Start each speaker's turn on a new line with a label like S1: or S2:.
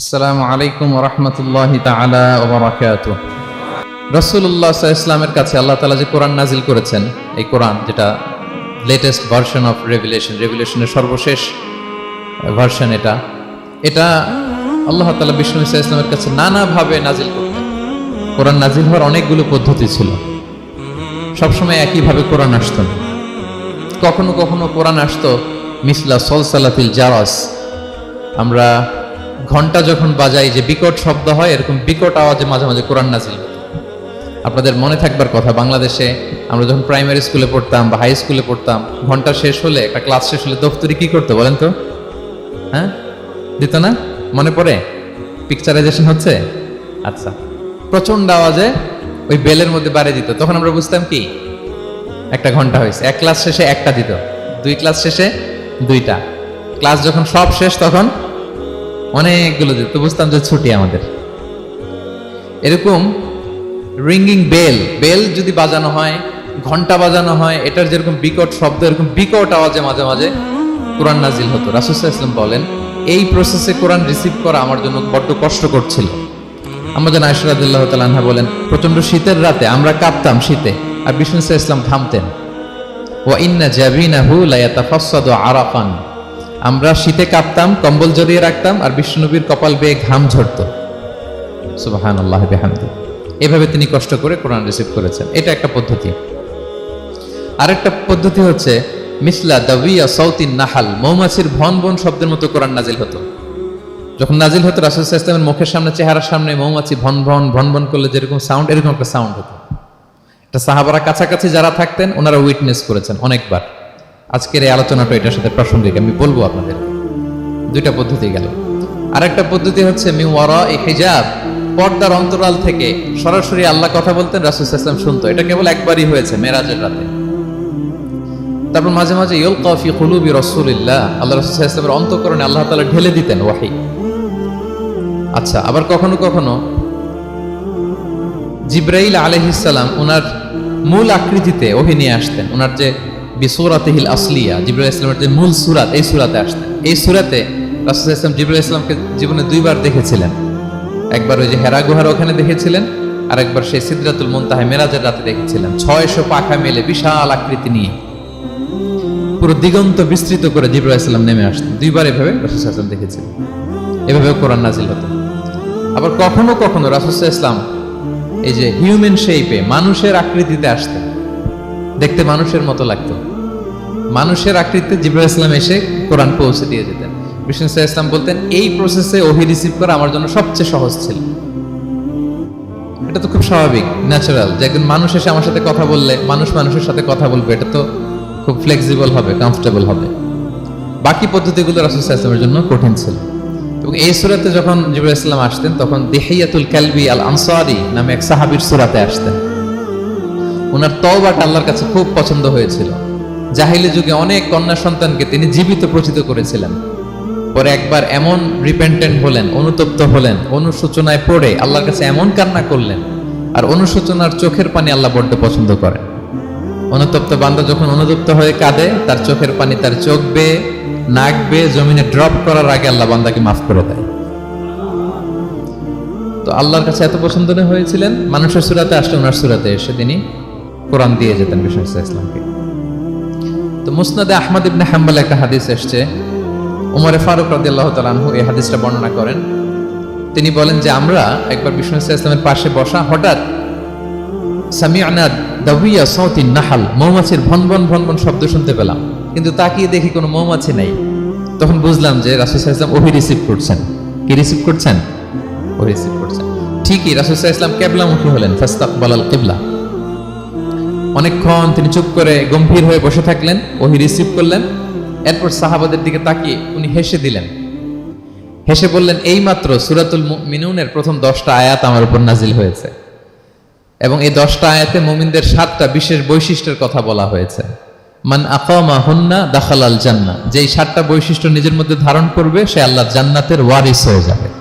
S1: আসসালামু আলাইকুম রহমতুল্লাহ তালা ওবরাকাত রসুল্লাহ ইসলামের কাছে আল্লাহ তালা যে কোরআন নাজিল করেছেন, এই কোরআন যেটা লেটেস্ট ভার্সন অফ রেভুলেশন রেভুলেশনের সর্বশেষ ভার্সন এটা এটা আল্লাহ তালা বিষ্ণু ইসা ইসলামের কাছে নানাভাবে নাজিল করতেন। কোরআন নাজিল হওয়ার অনেকগুলো পদ্ধতি ছিল। সবসময় একইভাবে কোরআন আসতো না। কখনো কখনো কোরআন আসতো, মিসলা সলসালাতিল জারাস, আমরা ঘণ্টা যখন বাজাই যে বিকট শব্দ হয়, এরকম বিকট আওয়াজে মাঝে মাঝে কোরআন নাজিল। আপনাদের মনে থাকবার কথা, বাংলাদেশে আমরা যখন প্রাইমারি স্কুলে পড়তাম বা হাই স্কুলে পড়তাম, ঘণ্টা শেষ হলে, একটা ক্লাস শেষ হলে দফতরি কি করতো বলেন তো? হ্যাঁ? দিত না? মনে পড়ে? পিকচারাইজেশন হচ্ছে? আচ্ছা। প্রচণ্ড আওয়াজে ওই বেলের মধ্যে বাড়ি দিত। তখন আমরা বুঝতাম কি? একটা ঘণ্টা হয়েছে। এক ক্লাস শেষে একটা দিত। দুই ক্লাস শেষে দুইটা। ক্লাস যখন সব শেষ, তখন অনেকগুলো দিত তো বুঝতাম যে ছুটি আমাদের। এরকম রিঙ্গিং বেল বেল যদি বাজানো হয়, ঘণ্টা বাজানো হয়, এটার যেরকম বিকট শব্দ, এরকম বিকট আওয়াজে মাঝে মাঝে কোরআন নাজিল হতো। রাসুসাহ ইসলাম বলেন, এই প্রসেসে কোরআন রিসিভ করা আমার জন্য বড্ড কষ্ট করছিল আমরা আমাদের আয়সরাদুল্লাহ তালাহা বলেন প্রচণ্ড শীতের রাতে আমরা কাঁপতাম শীতে আর বিষ্ণু ইসলাম থামতেন। ও ইন্না জাবিনাহু লায়াতাফাসসাদু আরাফান। আমরা শীতে কাঁপতাম, কম্বল জড়িয়ে রাখতাম আর বিষ্ণুনবীর কপাল বেয়ে ঘাম ঝরতো। সুবাহান আল্লাহ বেহামদি। এভাবে তিনি কষ্ট করে কোরআন রিসিভ করেছেন। এটা একটা পদ্ধতি। আরেকটা পদ্ধতি হচ্ছে, মিসলা দাবিয়া সৌতিন নাহাল, মৌমাছির ভন ভন শব্দের মতো কোরআন নাজিল হতো। যখন নাজিল হতো, রাসুল ইসলামের মুখের সামনে চেহারার সামনে মৌমাছি ভন ভন ভন ভন করলে যেরকম সাউন্ড এরকম একটা সাউন্ড হতো। এটা সাহাবারা কাছাকাছি যারা থাকতেন, ওনারা উইটনেস করেছেন অনেকবার। আজকের এই আলোচনাটা এটার সাথে প্রাসঙ্গিক, আমি বলব আপনাদের। দুইটা পদ্ধতি গেল। আরেকটা পদ্ধতি হচ্ছে মিওয়ারা এই হিজাব, পর্দার অন্তরাল থেকে সরাসরি আল্লাহ কথা বলতেন, রাসুল ইসলাম শুনতো। এটা কেবল একবারই হয়েছে মেরাজের রাতে। তারপর মাঝে মাঝে ইউল কফি কুলুবি রসুলিল্লাহ, আল্লাহ রসুল ইসলামের অন্তকরণে আল্লাহ তালা ঢেলে দিতেন ওয়াহি। আচ্ছা আবার কখনো কখনো জিব্রাইল আলহিসাল্লাম ওনার মূল আকৃতিতে ওহি নিয়ে আসতেন। ওনার যে বিসুরাতেহিল আসলিয়া, জিব্রাইল ইসলামের যে মূল সুরাত, এই সুরাতে আসতেন এই সুরাতে রাসুল ইসলাম জিব্রাইল ইসলামকে জীবনে দুইবার দেখেছিলেন। একবার ওই যে হেরা গুহার ওখানে দেখেছিলেন আর একবার সেই সিদ্রাতুল মুনতাহে মেরাজের রাতে দেখেছিলেন। ছয়শো পাখা মেলে বিশাল আকৃতি নিয়ে। পুরো দিগন্ত বিস্তৃত করে জিব্রাইল ইসলাম নেমে আসতেন দুইবার এভাবে রাসুল ইসলাম দেখেছিলেন। এভাবে কোরআন নাজিল হতো। আবার কখনো কখনো রাসুল ইসলাম এই যে হিউম্যান শেপে মানুষের আকৃতিতে আসতেন। দেখতে মানুষের মতো লাগতো। মানুষের আকৃতিতে জিব্রাইল ইসলাম এসে কোরআন পৌঁছে দিয়ে যেতেন। বিষ্ণু ইসলাম বলতেন, এই প্রসেসে ওহি রিসিভ করা আমার জন্য সবচেয়ে সহজ ছিল। এটা তো খুব স্বাভাবিক ন্যাচারাল যে একজন মানুষ এসে আমার সাথে কথা বললে, মানুষ মানুষের সাথে কথা বলবে, এটা তো খুব ফ্লেক্সিবল হবে কমফোর্টেবল হবে। বাকি পদ্ধতিগুলো রাসুল ইসলামের জন্য কঠিন ছিল। এবং এই সুরাতে যখন জিবুল ইসলাম আসতেন, তখন দেহিয়াতুল কালবি আল আনসারি নামে এক সাহাবির সুরাতে আসতেন। ওনার তওবাটা আল্লাহর কাছে খুব পছন্দ হয়েছিল। জাহিলি যুগে অনেক কন্যা সন্তানকে তিনি জীবিত প্রচিত করেছিলেন। পরে একবার এমন রিপেন্টেন্ট হলেন, অনুতপ্ত হলেন, অনুশোচনায় পড়ে আল্লাহর কাছে এমন কান্না করলেন, আর অনুশোচনার চোখের পানি আল্লাহ বড্ড পছন্দ করেন। অনুতপ্ত বান্দা যখন অনুতপ্ত হয়ে কাঁদে, তার চোখের পানি তার চোখ বেয়ে, নাক বেয়ে, জমিনে ড্রপ করার আগে আল্লাহ বান্দাকে মাফ করে দেয়। তো আল্লাহর কাছে এত পছন্দ হয়েছিলেন? মানুষের সুরাতে আসলে ওনার সুরাতে এসে তিনি কোরআন দিয়ে যেতেন বিষ্ণু ইসলামকে। তো মুসনাদে আহমদ ইবনে হাম্বাল একটা হাদিস এসছে। উমরে ফারুক রাদি আল্লাহ তালানহু এই হাদিসটা বর্ণনা করেন। তিনি বলেন যে আমরা একবার বিষ্ণু ইসলামের পাশে বসা হঠাৎ সামিয়ানা দাবিয়া সৌতিন নাহাল, মৌমাছির ভন ভন ভন ভন শব্দ শুনতে পেলাম। কিন্তু তাকিয়ে দেখি কোনো মৌমাছি নাই। তখন বুঝলাম যে রাসুল ইসলাম ওহি রিসিভ করছেন। কি রিসিভ করছেন? ও রিসিভ করছেন। ঠিকই রাসুল ইসলাম কেবলামুখী হলেন ফাস্তাক বলাল কেবলা। অনেকক্ষণ তিনি চুপ করে গম্ভীর হয়ে বসে থাকলেন, ওহি রিসিভ করলেন। এরপর সাহাবাদের দিকে তাকিয়ে উনি হেসে দিলেন। হেসে বললেন, এই মাত্র সুরাতুল মিনুনের প্রথম দশটা আয়াত আমার উপর নাজিল হয়েছে। এবং এই দশটা আয়াতে মুমিনদের সাতটা বিশেষ বৈশিষ্ট্যের কথা বলা হয়েছে। মান আকামা হুন্না দাখালাল জান্না যেই সাতটা বৈশিষ্ট্য নিজের মধ্যে ধারণ করবে, সে আল্লাহ জান্নাতের ওয়ারিস হয়ে যাবে।